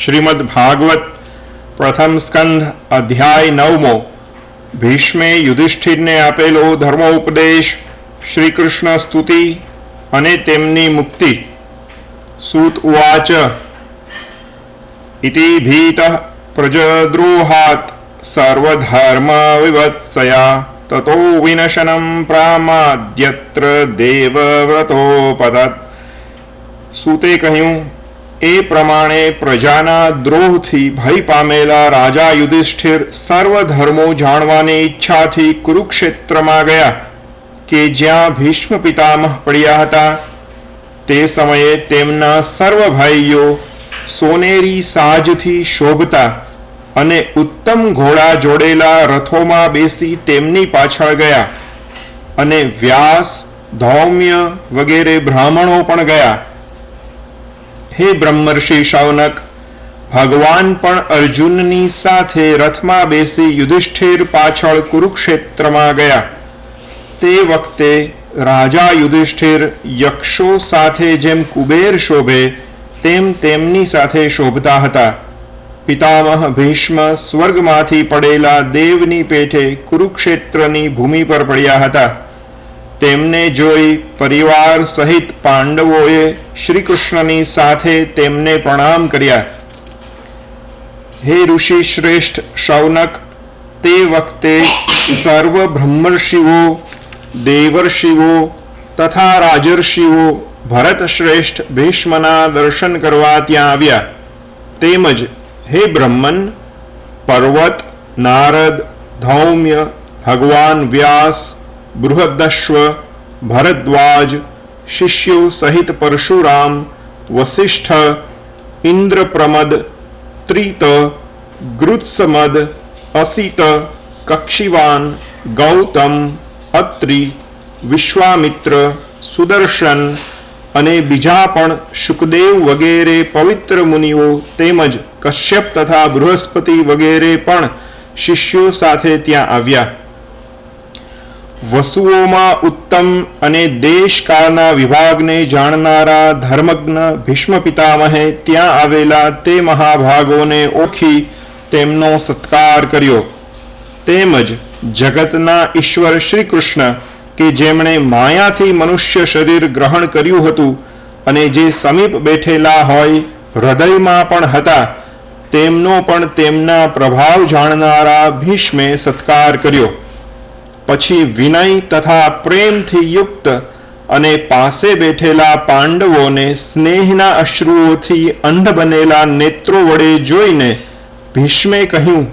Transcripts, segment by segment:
શ્રીમદ ભાગવત પ્રથમ સ્કંધ અધ્યાય નવમો ભીષ્મે યુધિષ્ઠિરને આપેલો ધર્મોપદેશ શ્રી કૃષ્ણ સ્તુતિ અને તેમની મુક્તિ। સૂત ઉવાચ, ઇતિ ભીત પ્રજદ્રોહાત, સર્વધર્મ વિવત્સયા, તતો વિનશનમ પ્રામાદ્યત્ર દેવવ્રતોપદત સૂતે કહ્યું એ પ્રમાણે પ્રજાના દ્રોહથી ભય પામેલા રાજા યુધિષ્ઠિર સર્વ ધર્મો જાણવાની ઈચ્છાથી કુરુક્ષેત્રમાં ગયા કે જ્યાં ભીષ્મ પિતામહ પડ્યા હતા. તે સમયે તેમના સર્વ ભાઈઓ સોનેરી સાજથી શોભતા અને ઉત્તમ ઘોડા જોડેલા રથોમાં બેસી તેમની પાછળ ગયા અને વ્યાસ, ધૌમ્ય વગેરે બ્રાહ્મણો પણ ગયા. હે બ્રહ્મર્ષિ શૌનક ભગવાન પણ અર્જુનની સાથે રથમાં બેસી યુધિષ્ઠિર પાછળ કુરુક્ષેત્રમાં ગયા. તે વખતે રાજા યુધિષ્ઠિર યક્ષો સાથે જેમ કુબેર શોભે, તેમ તેમની સાથે શોભતા હતા. પિતામહ ભીષ્મ સ્વર્ગમાંથી પડેલા દેવની પેઠે કુરુક્ષેત્રની ભૂમિ પર પડ્યા હતા. તેમને જોઈ પરિવાર સહિત પાંડવોએ શ્રી કૃષ્ણની સાથે તેમને પ્રણામ કર્યા. હે ઋષિ શ્રેષ્ઠ શૌનક, તે વખતે સર્વ બ્રહ્મર્ષિઓ દેવર્ષિઓ તથા રાજર્ષિઓ ભરત શ્રેષ્ઠ ભીષ્મના દર્શન કરવા ત્યાં આવ્યા. તેમજ હે બ્રહ્મન, પર્વત, નારદ, ધૌમ્ય, ભગવાન વ્યાસ બૃહદશ્વ ભરદ્વાજ શિષ્યો સહિત પરશુરામ વસિષ્ઠ ઇન્દ્રપ્રમદ ત્રિત ગૃત્સમદ અસિત કક્ષિવાન ગૌતમ અત્રિ વિશ્વામિત્ર સુદર્શન અને બીજા પણ શુકદેવ વગેરે પવિત્ર મુનિઓ તેમજ કશ્યપ તથા બૃહસ્પતિ વગેરે પણ શિષ્યો સાથે ત્યાં આવ્યા વસુઓમાં ઉત્તમ અને દેશકાળના વિભાગને જાણનારા ધર્મજ્ઞ ભીષ્મ પિતામહે ત્યાં આવેલા તે મહાભાગોને ઓળખી તેમનો સત્કાર કર્યો તેમજ જગતના ઈશ્વર શ્રી કૃષ્ણ કે જેમણે માયાથી મનુષ્ય શરીર ગ્રહણ કર્યું હતું અને જે સમીપ બેઠેલા હોય હૃદયમાં પણ હતા તેમનો પણ તેમના પ્રભાવ જાણનારા ભીષ્મે સત્કાર કર્યો પછી વિનય તથા પ્રેમથી યુક્ત અને પાસે બેઠેલા પાંડવોને સ્નેહના અશ્રુઓથી અંધ બનેલા નેત્રો વડે જોઈને ભીષ્મે કહ્યું,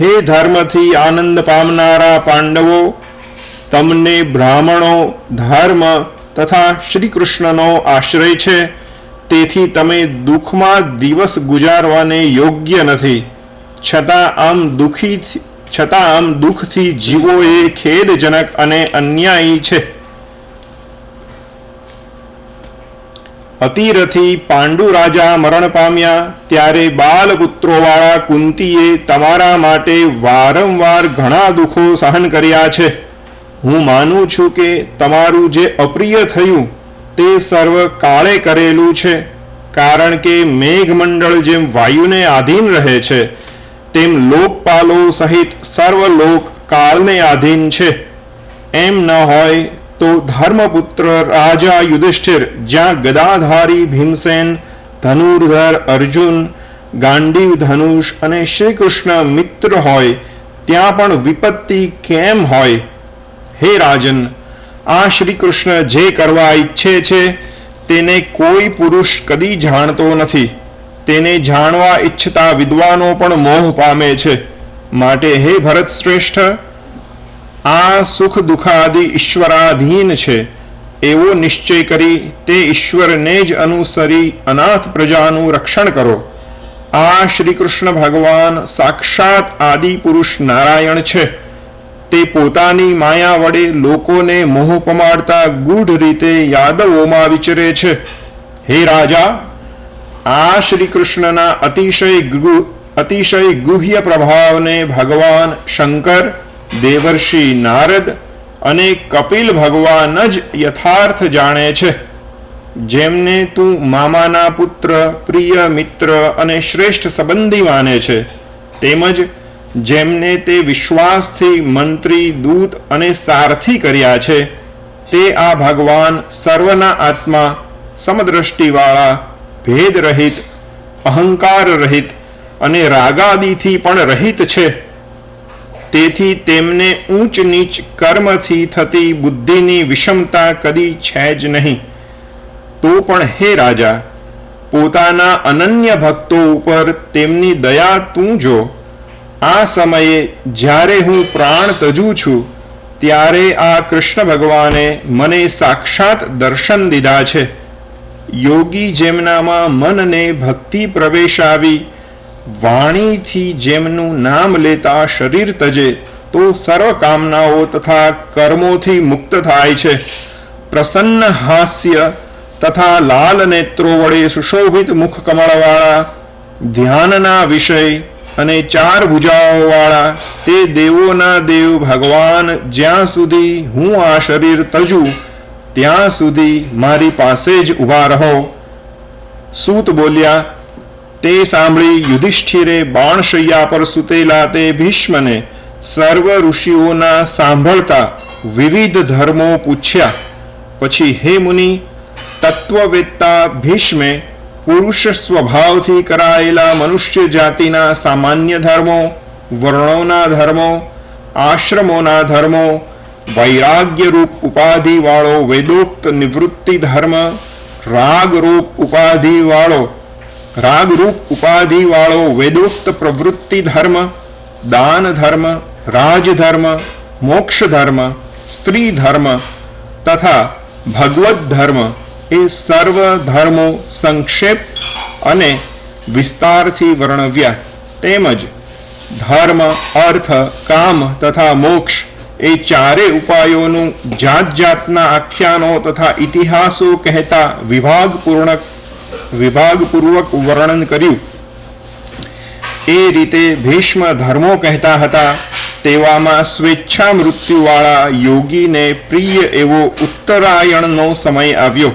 હે ધર્મથી આનંદ પામનારા પાંડવો, તમને બ્રાહ્મણો, ધર્મ તથા શ્રી કૃષ્ણનો આશ્રય છે. તેથી તમે દુઃખમાં દિવસ ગુજારવાને યોગ્ય નથી. છતાં આમ દુઃખી છતાં આમ દુઃખથી જીવો એ ખેદજનક અને અન્યાયી છે. અતિરથી પાંડુ રાજા મરણ પામ્યા, ત્યારે બાલપુત્રોવાળા કુંતીએ તમારા માટે વારંવાર ઘણા દુઃખો સહન કર્યા છે. હું માનું છું કે તમારું જે અપ્રિય થયું, તે સર્વ કાળે કરેલું છે, કારણ કે મેઘમંડળ જેમ વાયુને આધીન રહે છે તેમ લોકપાલો સહિત સર્વ લોક કાળને આધીન છે. એમ ન હોય તો ધર્મપુત્ર રાજા યુધિષ્ઠિર, જ્યાં ગદાધારી ભીમસેન, ધનુર્ધર અર્જુન ગાંડીવ ધનુષ અને શ્રી કૃષ્ણ મિત્ર હોય, ત્યાં પણ વિપત્તિ કેમ હોય? હે રાજન, આ શ્રી કૃષ્ણ જે કરવા ઈચ્છે છે, તેને કોઈ પુરુષ કદી જાણતો નથી. તેને જાણવા ઈચ્છતા વિદ્વાનો પણ મોહ પામે છે. માટે હે ભરત શ્રેષ્ઠ, આ સુખ દુઃખાદિ ઈશ્વરાધીન છે. એવો નિશ્ચય કરી તે ઈશ્વરને જ અનુસરી અનાથ પ્રજાનું રક્ષણ કરો. આ શ્રી કૃષ્ણ ભગવાન સાક્ષાત આદિ પુરુષ નારાયણ છે. તે પોતાની માયા વડે લોકોને મોહ પમાડતા ગૂઢ રીતે યાદવોમાં વિચરે છે. હે રાજા આ શ્રી કૃષ્ણના અતિશય અતિશય ગુહ્ય પ્રભાવને ભગવાન શંકર, દેવર્ષિ નારદ અને કપિલ ભગવાન જ યથાર્થ જાણે છે. જેમને તું મામાના પુત્ર, પ્રિય મિત્ર અને શ્રેષ્ઠ સંબંધી માને છે. તેમજ જેમને તે વિશ્વાસથી મંત્રી, દૂત અને સારથી કર્યા છે, તે આ ભગવાન સર્વના આત્મા, સમદ્રષ્ટિવાળા ભેદ રહિત, અહંકાર રહિત અને રાગાદિથી પણ રહિત છે. તેથી તેમને ઊંચ નીચ કર્મથી થતી બુદ્ધિની વિષમતા કદી છે જ નહીં. તો પણ હે રાજા, પોતાના અનન્ય ભક્તો ઉપર તેમની દયા તું જો. આ સમયે જ્યારે હું પ્રાણ તજું છું, ત્યારે આ કૃષ્ણ ભગવાને મને સાક્ષાત દર્શન દીધા છે. યોગી જેમનામાં મનને ભક્તિ પ્રવેશ આવી વાણીથી જેમનું નામ લેતા શરીર તજે, તો સર્વ કામનાઓ તથા કર્મોથી મુક્ત થાય છે. પ્રસન્ન હાસ્ય તથા લાલ નેત્રો વડે સુશોભિત મુખ કમળવાળા, ધ્યાનના વિષય અને ચાર ભુજાઓવાળા, તે દેવોના દેવ ભગવાન જ્યાં સુધી હું આ શરીર તજું ત્યાં સુધી મારી પાસે જ ઊભા રહો. સૂત બોલ્યા, તે સાંભળી યુધિષ્ઠિરે બાણશૈયા પર સૂતેલા તે ભીષ્મને સર્વ ઋષિઓના સાંભળતા વિવિધ ધર્મો પૂછ્યા. પછી, હે મુનિ, તત્વવેત્તા ભીષ્મે પુરુષ સ્વભાવથી કરાયેલા મનુષ્ય જાતિના સામાન્ય ધર્મો, વર્ણોના ધર્મો, આશ્રમોના ધર્મો વૈરાગ્યરૂપ ઉપાધિવાળો વેદોક્ત નિવૃત્તિ ધર્મ, રાગરૂપ ઉપાધિવાળો રાગરૂપ ઉપાધિવાળો વેદોક્ત પ્રવૃત્તિ ધર્મ, દાન ધર્મ રાજધર્મ મોક્ષ ધર્મ, સ્ત્રી ધર્મ તથા ભગવત ધર્મ એ સર્વ ધર્મો સંક્ષેપ અને વિસ્તારથી વર્ણવ્યા. તેમજ ધર્મ, અર્થ, કામ તથા મોક્ષ એ ચારે ઉપાયોનું જાત જાતના આખ્યાનો તથા ઇતિહાસો કહેતા વિભાગપૂર્ણ વિભાગપૂર્વક વર્ણન કર્યું. એ રીતે ભીષ્મ ધર્મો કહેતા હતા, તેવામાં સ્વેચ્છા મૃત્યુવાળા યોગીને પ્રિય એવો ઉત્તરાયણનો સમય આવ્યો.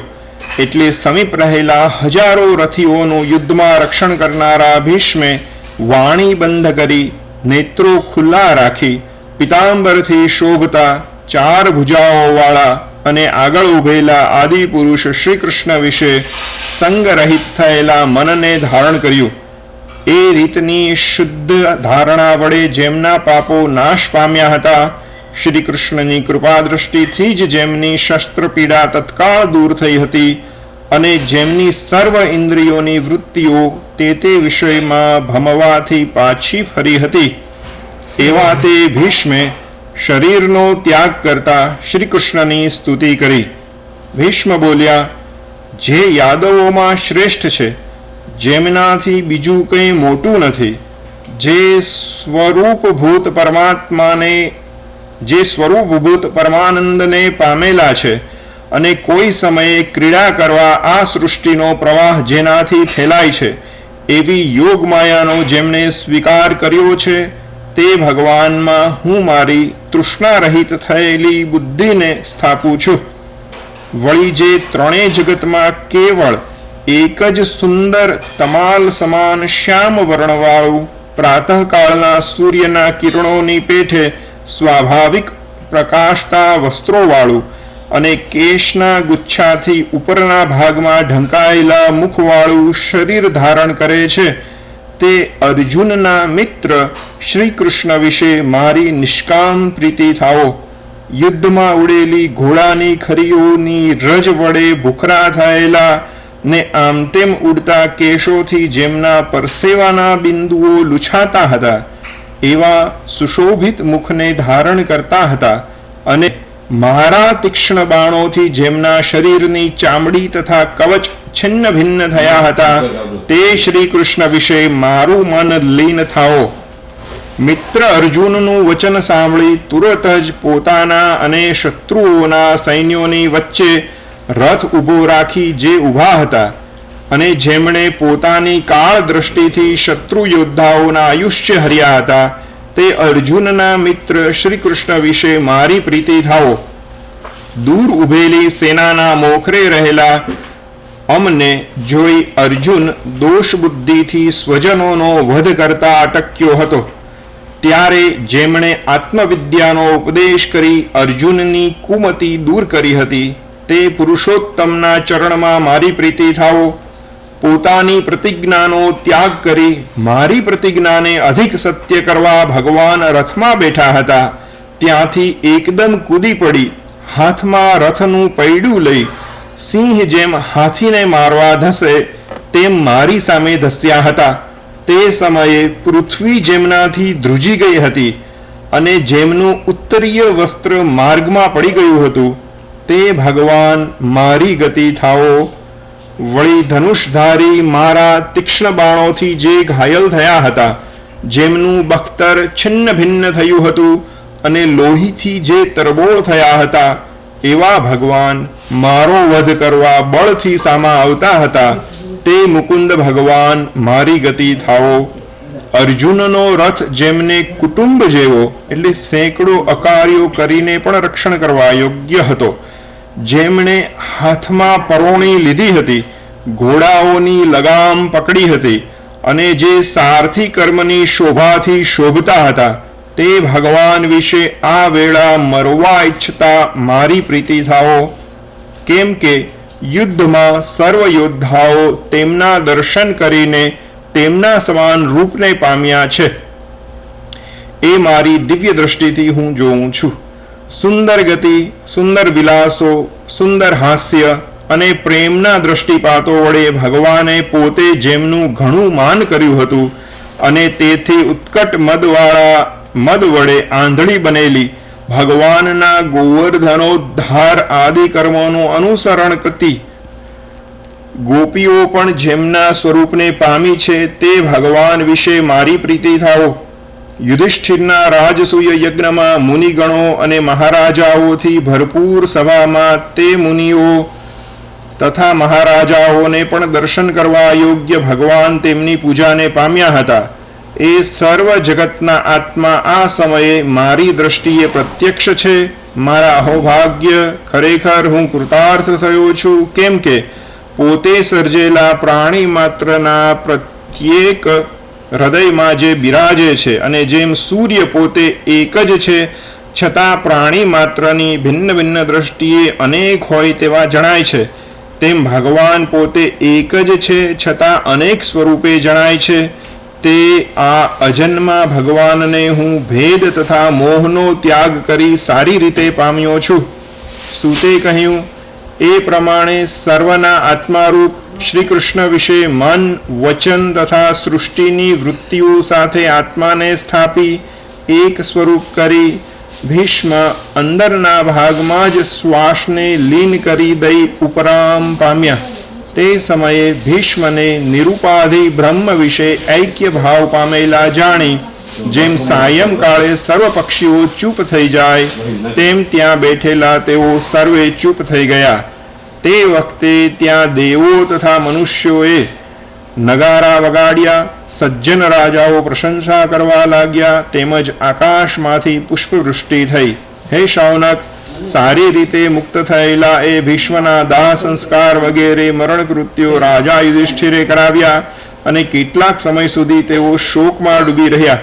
એટલે સમીપ રહેલા હજારો રથીઓનું યુદ્ધમાં રક્ષણ કરનારા ભીષ્મે વાણી બંધ કરી નેત્રો ખુલ્લા રાખી પિતાંબરથી શોભતા ચાર ભુજાઓવાળા અને આગળ ઉભેલા આદિ પુરુષ શ્રી કૃષ્ણ વિશે સંગરહિત થયેલા મનને ધારણ કર્યું. એ રીતની શુદ્ધ ધારણા વડે જેમના પાપો નાશ પામ્યા હતા શ્રી કૃષ્ણની કૃપા દ્રષ્ટિથી જ જેમની શસ્ત્ર પીડા તત્કાળ દૂર થઈ હતી અને જેમની સર્વ ઇન્દ્રિયોની વૃત્તિઓ તે તે વિષયમાં ભમવાથી પાછી ફરી હતી. એવા તે ભીષ્મે શરીરનો ત્યાગ કરતા શ્રી કૃષ્ણની સ્તુતિ કરી. ભીષ્મ બોલ્યા, જે યાદવોમાં શ્રેષ્ઠ છે, જેમનાથી બીજું કંઈ મોટું નથી, જે સ્વરૂપભૂત પરમાત્માને, જે સ્વરૂપભૂત પરમાનંદને પામેલા છે અને કોઈ સમયે ક્રીડા કરવા આ સૃષ્ટિનો પ્રવાહ જેનાથી ફેલાય છે, એવી યોગ માયાનો જેમણે સ્વીકાર કર્યો છે તે ભગવાનમાં હું મારી તૃષ્ણા રહિત થયેલી બુદ્ધિને સ્થાપું છું. વળી જે ત્રણેય જગતમાં કેવળ એક જ સુંદર તમાલ સમાન શ્યામ વર્ણવાળું પ્રાતઃકાળના સૂર્યના કિરણોની પેઠે સ્વાભાવિક પ્રકાશતા વસ્ત્રોવાળું અને કેશના ગુચ્છાથી ઉપરના ભાગમાં ઢંકાયેલા મુખવાળું શરીર ધારણ કરે છે. તે અર્જુનના મિત્ર શ્રી કૃષ્ણ વિશે મારી નિષ્કામ પ્રીતિ થાઓ. યુદ્ધમાં ઉડેલી ઘોડાની ખરીઓની રજ વડે ભૂખરા થયેલા ને આમ તેમ ઉડતા કેશોથી જેમના પરસેવાના બિંદુઓ લૂછાતા હતા, એવા સુશોભિત મુખને ધારણ કરતા હતા અને મારા તીક્ષ્ણ બાણોથી જેમના શરીરની ચામડી તથા કવચ છિન્ન ભિન્ન થયા હતા, તે શ્રી કૃષ્ણ વિશે મારું મન લીન થાઓ. મિત્ર અર્જુનનું વચન સાંભળી તુરત જ પોતાના અને શત્રુઓના સૈન્યોની વચ્ચે રથ ઊભો રાખી જે ઊભા હતા અને જેમણે પોતાની કાળ દ્રષ્ટિથી શત્રુ યોદ્ધાઓના આયુષ્ય હર્યા હતા તે અર્જુનના મિત્ર શ્રી કૃષ્ણ વિશે મારી પ્રીતિ થાઓ. દૂર ઉભેલી સેનાના મોખરે રહેલા અમને જોઈ અર્જુન દોષ બુદ્ધિથી સ્વજનોનો વધ કરતા અટક્યો હતો. ત્યારે જેમણે આત્મવિદ્યાનો ઉપદેશ કરી અર્જુનની કુમતિ દૂર કરી હતી, તે પુરુષોત્તમના ચરણમાં મારી પ્રીતિ થાવો પોતાની પ્રતિજ્ઞાનો ત્યાગ કરી મારી પ્રતિજ્ઞાને અધિક સત્ય કરવા ભગવાન રથમાં બેઠા હતા. ત્યાંથી એકદમ કૂદી પડી. હાથમાં રથનું પૈડું લઈ સિંહ જેમ હાથીને મારવા ધસે તેમ મારી સામે ધસ્યા હતા. તે સમયે પૃથ્વી જેમનાથી ધ્રુજી ગઈ હતી અને જેમનું ઉત્તરીય વસ્ત્ર માર્ગમાં પડી ગયું હતું. તે ભગવાન મારી ગતિ થાઓ વળી ધનુષધારી મારા તીક્ષ્ણ બાણોથી જે ઘાયલ થયા હતા, જેમનું બખ્તર છિન્ન ભિન્ન થયું હતું અને લોહીથી જે તરબોળ થયા હતા, એવા ભગવાન મારો વધ કરવા બળથી સામા આવતા હતા, તે મુકુંદ ભગવાન મારી ગતિ થાઓ. અર્જુનનો રથ જેમને કુટુંબ જેવો, એટલે સેંકડો અકાર્યો કરીને પણ રક્ષણ કરવા યોગ્ય હતો. જેમણે હાથમાં પરોણી લીધી હતી, ઘોડાઓની લગામ પકડી હતી અને જે સારથી કર્મની શોભાથી શોભતા હતા, તે ભગવાન વિશે આ વેળા મરવા ઈચ્છતા મારી પ્રીતિ થાઓ. કેમ કે યુદ્ધમાં સર્વ યોદ્ધાઓ તેમના દર્શન કરીને તેમના સમાન રૂપને પામ્યા છે. એ મારી દિવ્ય દ્રષ્ટિથી હું જોઉં છું. સુંદર ગતિ સુંદર વિલાસો સુંદર હાસ્ય અને પ્રેમના દ્રષ્ટિપાતો વડે ભગવાને પોતે જેમનું ઘણું માન કર્યું હતું અને તેથી ઉત્કટ મદવાળા મદ વડે આંધળી બનેલી ભગવાનના ગોવર્ધનોદ્ધાર આદિ કર્મોનું અનુસરણ કરતી ગોપીઓ પણ જેમના સ્વરૂપને પામી છે તે ભગવાન વિશે મારી પ્રીતિ થાઓ. યુધિષ્ઠિરના રાજસૂય યજ્ઞમાં મુનિગણો અને મહારાજાઓથી ભરપૂર સભામાં તે મુનિઓ તથા મહારાજાઓને પણ દર્શન કરવા યોગ્ય ભગવાન તેમની પૂજાને પામ્યા હતા. એ સર્વ જગતના આત્મા આ સમયે મારી દ્રષ્ટિએ પ્રત્યક્ષ છે. મારા અહોભાગ્ય ખરેખર હું કૃતાર્થ થયો છું. કેમ કે પોતે સર્જેલા પ્રાણી માત્રના પ્રત્યેક હૃદયમાં જે બિરાજે છે અને જેમ સૂર્ય પોતે એક જ છે, છતાં પ્રાણી માત્રની ભિન્ન ભિન્ન દ્રષ્ટિએ અનેક હોય તેવા જણાય છે. તેમ ભગવાન પોતે એક જ છે, છતાં અનેક સ્વરૂપે જણાય છે. તે આ અજન્મા ભગવાનને હું ભેદ તથા મોહનો ત્યાગ કરી સારી રીતે પામ્યો છું. સુતે કહ્યું, એ પ્રમાણે સર્વના આત્મારૂપ શ્રી કૃષ્ણ વિશે મન, વચન તથા સૃષ્ટિની વૃત્તિઓ સાથે આત્માને સ્થાપી, એક સ્વરૂપ કરી, ભીષ્મ અંદરના ભાગમાં જ શ્વાસને લીન કરી દઈ ઉપરામ પામ્યા. તે સમયે ભીષ્મને નિરુપાધિ બ્રહ્મ વિશે ઐક્ય ભાવ પામેલા જાણી, જેમ સાયંકાળે સર્વ પક્ષીઓ ચૂપ થઈ જાય, તેમ ત્યાં બેઠેલા તેઓ સર્વે ચૂપ થઈ ગયા. તે વખતે ત્યાં દેવો તથા મનુષ્યોએ નગારા વગાડ્યા, સજ્જન રાજાઓ પ્રશંસા કરવા લાગ્યા, તેમજ આકાશમાંથી પુષ્પવૃષ્ટિ થઈ. હે શૌનક સારી રીતે મુક્ત થયેલા એ ભીષ્મના દાહ સંસ્કાર વગેરે મરણ કૃત્યો રાજા યુધિષ્ઠિરે કરાવ્યા અને કેટલાક સમય સુધી તેઓ શોકમાં ડૂબી રહ્યા.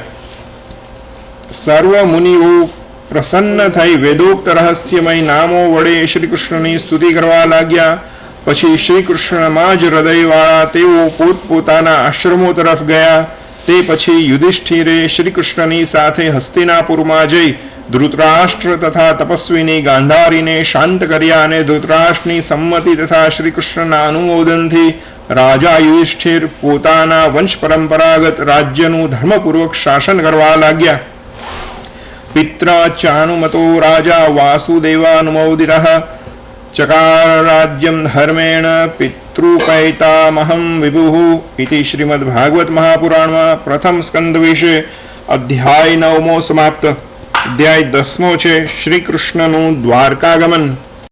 સર્વ મુનિઓ પ્રસન્ન થઈ વેદોક્ત રહસ્યમય નામો વડે શ્રી કૃષ્ણની સ્તુતિ કરવા લાગ્યા. પછી શ્રી કૃષ્ણમાં જ હૃદયવાળા તેઓ પોતપોતાના આશ્રમો તરફ ગયા. તે પછી યુધિષ્ઠિરે શ્રી કૃષ્ણની સાથે હસ્તિનાપુરમાં જઈ ધૃતરાષ્ટ્ર તથા તપસ્વીની ગાંધારીને શાંત કર્યા અને ધૃતરાષ્ટ્રની સંમતિ તથા શ્રી કૃષ્ણના અનુમોદનથી રાજા યુધિષ્ઠિર પોતાના વંશ પરંપરાગત રાજ્યનું ધર્મપૂર્વક શાસન કરવા લાગ્યા. રાજા વાસુદેવાનુમોદિરઃ ચકાર રાજ્યમ ધર્મેણ પિતૃપૈતામહમ વિભુઃ ઇતિ શ્રીમદ્ભાગવત પ્રથમ સ્કંદ વિશે અધ્યાય નવમો સમાપ્ત અધ્યાય દસમો છે શ્રી કૃષ્ણનું દ્વારકાગમન